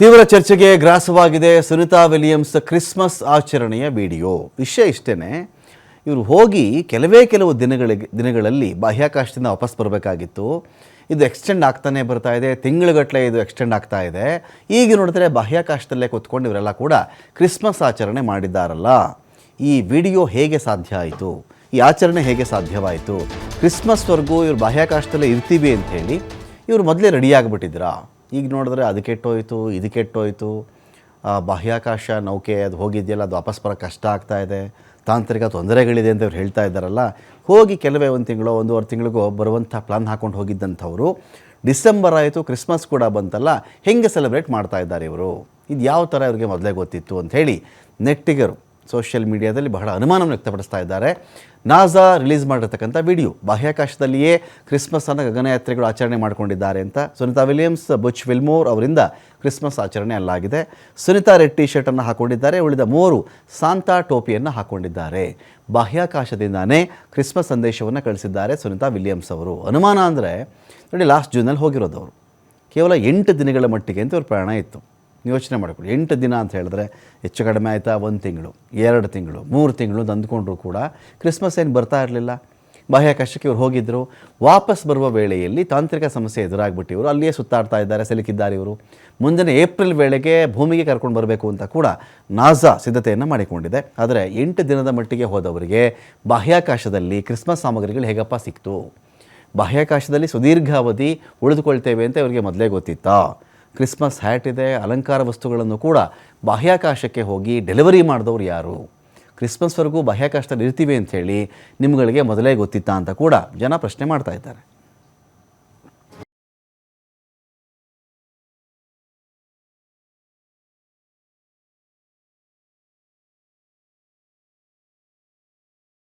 ತೀವ್ರ ಚರ್ಚೆಗೆ ಗ್ರಾಸವಾಗಿದೆ ಸುನಿತಾ ವಿಲಿಯಮ್ಸ್ ಕ್ರಿಸ್ಮಸ್ ಆಚರಣೆಯ ವಿಡಿಯೋ. ವಿಷಯ ಇಷ್ಟೇ ಇವರು ಹೋಗಿ ಕೆಲವೇ ಕೆಲವು ದಿನಗಳಿಗೆ, ದಿನಗಳಲ್ಲಿ ಬಾಹ್ಯಾಕಾಶದಿಂದ ವಾಪಸ್ ಬರಬೇಕಾಗಿತ್ತು. ಇದು ಎಕ್ಸ್ಟೆಂಡ್ ಆಗ್ತಾನೆ ಬರ್ತಾ ಇದೆ ತಿಂಗಳುಗಟ್ಟಲೆ ಇದು ಎಕ್ಸ್ಟೆಂಡ್ ಆಗ್ತಾ ಇದೆ. ಈಗ ನೋಡಿದ್ರೆ ಬಾಹ್ಯಾಕಾಶದಲ್ಲೇ ಕೂತ್ಕೊಂಡು ಇವರೆಲ್ಲ ಕೂಡ ಕ್ರಿಸ್ಮಸ್ ಆಚರಣೆ ಮಾಡಿದ್ದಾರಲ್ಲ. ಈ ವಿಡಿಯೋ ಹೇಗೆ ಸಾಧ್ಯ ಆಯಿತು? ಈ ಆಚರಣೆ ಹೇಗೆ ಸಾಧ್ಯವಾಯಿತು? ಕ್ರಿಸ್ಮಸ್ವರೆಗೂ ಇವರು ಬಾಹ್ಯಾಕಾಶದಲ್ಲೇ ಇರ್ತೀವಿ ಅಂತ ಹೇಳಿ ಇವರು ಮೊದಲೇ ರೆಡಿ ಈಗ ನೋಡಿದ್ರೆ ಅದು ಕೆಟ್ಟೋಯ್ತು, ಇದು ಕೆಟ್ಟೋಯ್ತು. ಬಾಹ್ಯಾಕಾಶ ನೌಕೆ ಅದು ಹೋಗಿದೆಯಲ್ಲ, ಅದು ವಾಪಸ್ ಬರೋ ಕಷ್ಟ ಆಗ್ತಾ ಇದೆ. ತಾಂತ್ರಿಕ ತೊಂದರೆಗಳಿದೆ ಅಂತ ಇವ್ರು ಹೇಳ್ತಾ ಇದ್ದಾರಲ್ಲ, ಹೋಗಿ ಕೆಲವೇ ಒಂದು ತಿಂಗಳು, ಒಂದೂವರೆ ತಿಂಗಳಿಗೂ ಬರುವಂಥ ಪ್ಲಾನ್ ಹಾಕ್ಕೊಂಡು ಹೋಗಿದ್ದಂಥವ್ರು. ಡಿಸೆಂಬರ್ ಆಯಿತು, ಕ್ರಿಸ್ಮಸ್ ಕೂಡ ಬಂತಲ್ಲ, ಹೆಂಗೆ ಸೆಲೆಬ್ರೇಟ್ ಮಾಡ್ತಾ ಇದ್ದಾರೆ ಇವರು? ಇದು ಯಾವ ಥರ ಇವ್ರಿಗೆ ಮೊದಲೇ ಗೊತ್ತಿತ್ತು ಅಂತ ಹೇಳಿ ನೆಟ್ಟಿಗರು. ಸೋಷಿಯಲ್ ಮೀಡಿಯಾದಲ್ಲಿ ಬಹಳ ಅನುಮಾನವನ್ನು ವ್ಯಕ್ತಪಡಿಸ್ತಾ ಇದ್ದಾರೆ. ನಾಸಾ ರಿಲೀಸ್ ಮಾಡಿರ್ತಕ್ಕಂಥ ವಿಡಿಯೋ, ಬಾಹ್ಯಾಕಾಶದಲ್ಲಿಯೇ ಕ್ರಿಸ್ಮಸ್ಸನ್ನು ಗಗನಯಾತ್ರಿಗಳು ಆಚರಣೆ ಮಾಡಿಕೊಂಡಿದ್ದಾರೆ ಅಂತ ಸುನಿತಾ ವಿಲಿಯಮ್ಸ್, ಬುಚ್ ವಿಲ್ಮೋರ್ ಅವರಿಂದ ಕ್ರಿಸ್ಮಸ್ ಆಚರಣೆ ಅಲ್ಲಾಗಿದೆ. ಸುನಿತಾ ರೆಡ್ ಟಿ ಶರ್ಟನ್ನು ಹಾಕೊಂಡಿದ್ದಾರೆ, ಉಳಿದ ಮೂವರು ಸಾಂತಾ ಟೋಪಿಯನ್ನು ಹಾಕೊಂಡಿದ್ದಾರೆ. ಬಾಹ್ಯಾಕಾಶದಿಂದಾನೇ ಕ್ರಿಸ್ಮಸ್ ಸಂದೇಶವನ್ನು ಕಳಿಸಿದ್ದಾರೆ ಸುನಿತಾ ವಿಲಿಯಮ್ಸ್ ಅವರು. ಅನುಮಾನ ಅಂದರೆ, ನೋಡಿ, ಲಾಸ್ಟ್ ಜೂನಲ್ಲಿ ಹೋಗಿರೋದು ಅವರು. ಕೇವಲ ಎಂಟು ದಿನಗಳ ಮಟ್ಟಿಗೆ ಅಂತ ಅವ್ರ ಪ್ರಯಾಣ ಇತ್ತು. ಯೋಚನೆ ಮಾಡಿಕೊಳ್ಳಿ. ಎಂಟು ದಿನ ಅಂತ ಹೇಳಿದ್ರೆ ಹೆಚ್ಚು ಕಡಿಮೆ ಆಯಿತಾ? ಒಂದು ತಿಂಗಳು, ಎರಡು ತಿಂಗಳು, ಮೂರು ತಿಂಗಳು ಅಂದ್ಕೊಂಡ್ರು ಕೂಡ ಕ್ರಿಸ್ಮಸ್ ಏನು ಬರ್ತಾ ಇರಲಿಲ್ಲ. ಬಾಹ್ಯಾಕಾಶಕ್ಕೆ ಇವರು ಹೋಗಿದ್ದರು ವಾಪಸ್ ಬರುವ ವೇಳೆಯಲ್ಲಿ ತಾಂತ್ರಿಕ ಸಮಸ್ಯೆ ಎದುರಾಗ್ಬಿಟ್ಟು ಇವರು ಅಲ್ಲಿಯೇ ಸುತ್ತಾಡ್ತಾ ಇದ್ದಾರೆ, ಸಿಲುಕಿದ್ದಾರೆ ಇವರು. ಮುಂದಿನ ಏಪ್ರಿಲ್ ವೇಳೆಗೆ ಭೂಮಿಗೆ ಕರ್ಕೊಂಡು ಬರಬೇಕು ಅಂತ ಕೂಡ ನಾಸಾ ಸಿದ್ಧತೆಯನ್ನು ಮಾಡಿಕೊಂಡಿದೆ. ಆದರೆ ಎಂಟು ದಿನದ ಮಟ್ಟಿಗೆ ಹೋದವರಿಗೆ ಬಾಹ್ಯಾಕಾಶದಲ್ಲಿ ಕ್ರಿಸ್ಮಸ್ ಸಾಮಗ್ರಿಗಳು ಹೇಗಪ್ಪ ಸಿಕ್ತು? ಬಾಹ್ಯಾಕಾಶದಲ್ಲಿ ಸುದೀರ್ಘಾವಧಿ ಉಳಿದುಕೊಳ್ತೇವೆ ಅಂತ ಇವರಿಗೆ ಮೊದಲೇ ಗೊತ್ತಿತ್ತಾ? ಕ್ರಿಸ್ಮಸ್ ಹ್ಯಾಟ್ ಇದೆ, ಅಲಂಕಾರ ವಸ್ತುಗಳನ್ನು ಕೂಡ ಬಾಹ್ಯಾಕಾಶಕ್ಕೆ ಹೋಗಿ ಡೆಲಿವರಿ ಮಾಡಿದವರು ಯಾರು? ಕ್ರಿಸ್ಮಸ್ವರೆಗೂ ಬಾಹ್ಯಾಕಾಶದಲ್ಲಿ ಇರ್ತೀವಿ ಅಂಥೇಳಿ ನಿಮ್ಗಳಿಗೆ ಮೊದಲೇ ಗೊತ್ತಿತ್ತಾ ಅಂತ ಕೂಡ ಜನ ಪ್ರಶ್ನೆ ಮಾಡ್ತಾ ಇದ್ದಾರೆ.